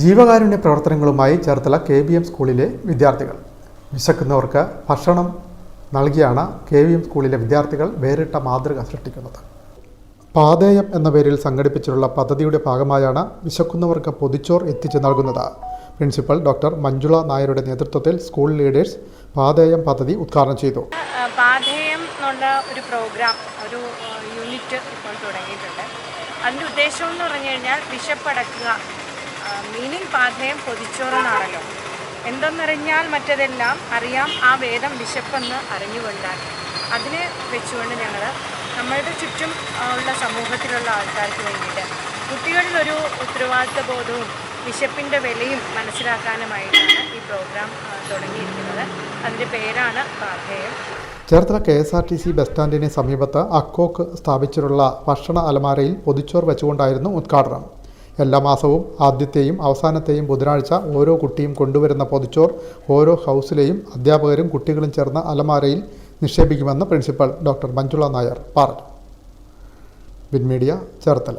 ജീവകാരുണ്യ പ്രവർത്തനങ്ങളുമായി Cherthala K B M സ്കൂളിലെ വിദ്യാർത്ഥികൾ. വിശക്കുന്നവർക്ക് ഭക്ഷണം നൽകിയാണ് കെ വി എം സ്കൂളിലെ വിദ്യാർത്ഥികൾ വേറിട്ട മാതൃക സൃഷ്ടിക്കുന്നത്. പാതേയം എന്ന പേരിൽ സംഘടിപ്പിച്ചിട്ടുള്ള പദ്ധതിയുടെ ഭാഗമായാണ് വിശക്കുന്നവർക്ക് പൊതിച്ചോർ എത്തിച്ചു നൽകുന്നത്. പ്രിൻസിപ്പൽ ഡോക്ടർ മഞ്ജുള നായരുടെ നേതൃത്വത്തിൽ സ്കൂൾ ലീഡേഴ്സ് പാതേയം പദ്ധതി ഉദ്ഘാടനം ചെയ്തു. പാതേയം ഒരു പ്രോഗ്രാം ഒരു യൂണിറ്റ് ഇപ്പോൾ തുടങ്ങിയിട്ടുണ്ട്. അതിന്റെ ഉദ്ദേശം എന്ന് പറഞ്ഞു കഴിഞ്ഞാൽ വിശപ്പടക്കുക. മീനിങ് പാഥേയം പൊതിച്ചോറെന്നാണല്ലോ എന്തെന്നറിഞ്ഞാൽ മറ്റതെല്ലാം അറിയാം. ആ വേദം വിശപ്പെന്ന് അറിഞ്ഞുകൊണ്ടാൽ അതിനെ വെച്ചുകൊണ്ട് ഞങ്ങൾ നമ്മളുടെ ചുറ്റും ഉള്ള സമൂഹത്തിലുള്ള ആൾക്കാർക്ക് വേണ്ടിയിട്ട് കുട്ടികളിലൊരു ഉത്തരവാദിത്വ ബോധവും വിശപ്പിന്റെ വിലയും മനസ്സിലാക്കാനുമായിട്ടാണ് ഈ പ്രോഗ്രാം തുടങ്ങിയിരിക്കുന്നത്. അതിന്റെ പേരാണ് Patheyam. Cherthala K S R T C bus സ്റ്റാൻഡിന് സമീപത്ത് അക്കോക്ക് സ്ഥാപിച്ചിട്ടുള്ള ഭക്ഷണ അലമാരയിൽ പൊതിച്ചോർ വെച്ചുകൊണ്ടായിരുന്നു ഉദ്ഘാടനം. എല്ലാ മാസവും ആദ്യത്തെയും അവസാനത്തെയും ബുധനാഴ്ച ഓരോ കുട്ടിയും കൊണ്ടുവരുന്ന പൊതിച്ചോർ ഓരോ ഹൗസിലെയും അധ്യാപകരും കുട്ടികളും ചേർന്ന അലമാരയിൽ നിക്ഷേപിക്കുമെന്ന് പ്രിൻസിപ്പൽ ഡോക്ടർ മഞ്ജുള നായർ പറഞ്ഞു. Win Media Cherthala.